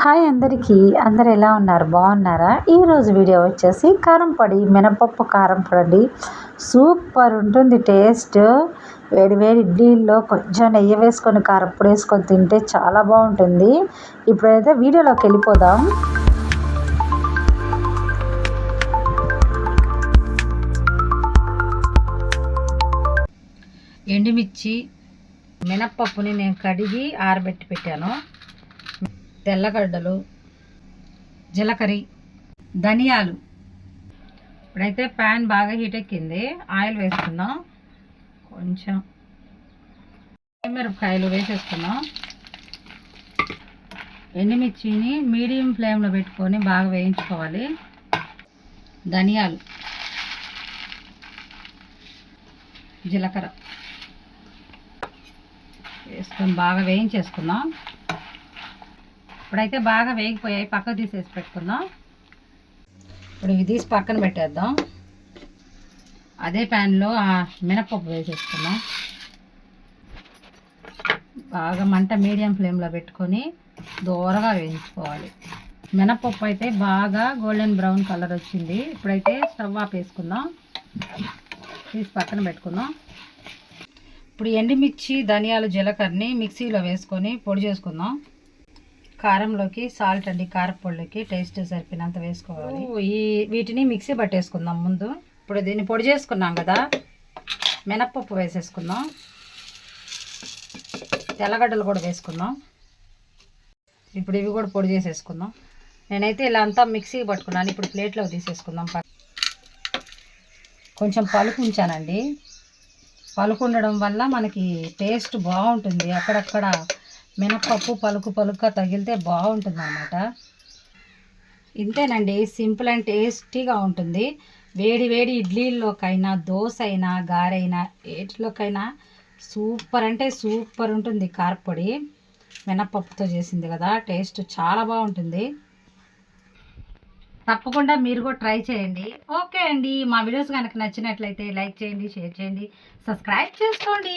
Hi అందరికీ. అందరు ఎలా ఉన్నారు? బాగున్నారా? ఈరోజు వీడియో వచ్చేసి కారం పొడి మినపప్పు కారం పొడి. సూపర్ ఉంటుంది టేస్ట్. వేడి వేడి ఇడ్లీల్లో కొంచెం నెయ్యి వేసుకొని కారప్పొడి వేసుకొని తింటే చాలా బాగుంటుంది. ఇప్పుడైతే వీడియోలోకి వెళ్ళిపోదాం. ఎండుమిర్చి మినప్పప్పుని నేను కడిగి ఆరబెట్టి పెట్టాను. తెల్లగడ్డలు జీలకర్ర ధనియాలు. ఇప్పుడైతే ప్యాన్ బాగా హీట్ ఎక్కింది. ఆయిల్ వేసుకుందాం. కొంచెం మిరపకాయలు వేసేసుకున్నాం ఎండుమిర్చిని మీడియం ఫ్లేమ్లో పెట్టుకొని బాగా వేయించుకోవాలి. ధనియాలు జీలకర్ర వేసుకొని బాగా వేయించేసుకుందాం. ఇప్పుడైతే బాగా వేగిపోయాయి. పక్కకు తీసేసి పెట్టుకుందాం. ఇప్పుడు ఇవి తీసి పక్కన పెట్టేద్దాం. అదే ప్యాన్లో ఆ మినపప్పు వేసేసుకుందాం. బాగా మంట మీడియం ఫ్లేమ్లో పెట్టుకొని దూరగా వేయించుకోవాలి. మినపప్పు అయితే బాగా గోల్డెన్ బ్రౌన్ కలర్ వచ్చింది. ఇప్పుడైతే స్టవ్ ఆఫ్ వేసుకుందాం తీసి పక్కన పెట్టుకుందాం. ఇప్పుడు ఎండుమిర్చి ధనియాలు జీలకర్రని మిక్సీలో వేసుకొని పొడి చేసుకుందాం. కారంలోకి సాల్ట్ అండి కారపొడిలోకి టేస్ట్ సరిపోయినంత వేసుకోవాలి. ఈ వీటిని మిక్సీ పట్టేసుకుందాం ముందు. ఇప్పుడు దీన్ని పొడి చేసుకున్నాం కదా. మినప్పప్పు వేసేసుకుందాం. తెల్లగడ్డలు కూడా వేసుకుందాం. ఇప్పుడు ఇవి కూడా పొడి చేసేసుకుందాం. నేనైతే ఇలా అంతా మిక్సీ పట్టుకున్నాను. ఇప్పుడు ప్లేట్లో తీసేసుకుందాం. కొంచెం పలుకు ఉంచానండి. పలుకు ఉండడం వల్ల మనకి టేస్ట్ బాగుంటుంది. అక్కడక్కడ మినప్పప్పు పలుకు పలుకుగా తగిలితే బాగుంటుంది అన్నమాట ఇంతేనండి సింపుల్ అండ్ టేస్టీగా ఉంటుంది. వేడి వేడి ఇడ్లీల్లోకైనా దోశ అయినా గారైనా ఏటిలోకైనా సూపర్ అంటే సూపర్ ఉంటుంది కారపొడి. మినప్పప్పుతో చేసింది కదా టేస్ట్ చాలా బాగుంటుంది. తప్పకుండా మీరు కూడా ట్రై చేయండి. ఓకే అండి మా వీడియోస్ కనుక నచ్చినట్లయితే లైక్ చేయండి షేర్ చేయండి సబ్స్క్రైబ్ చేసుకోండి.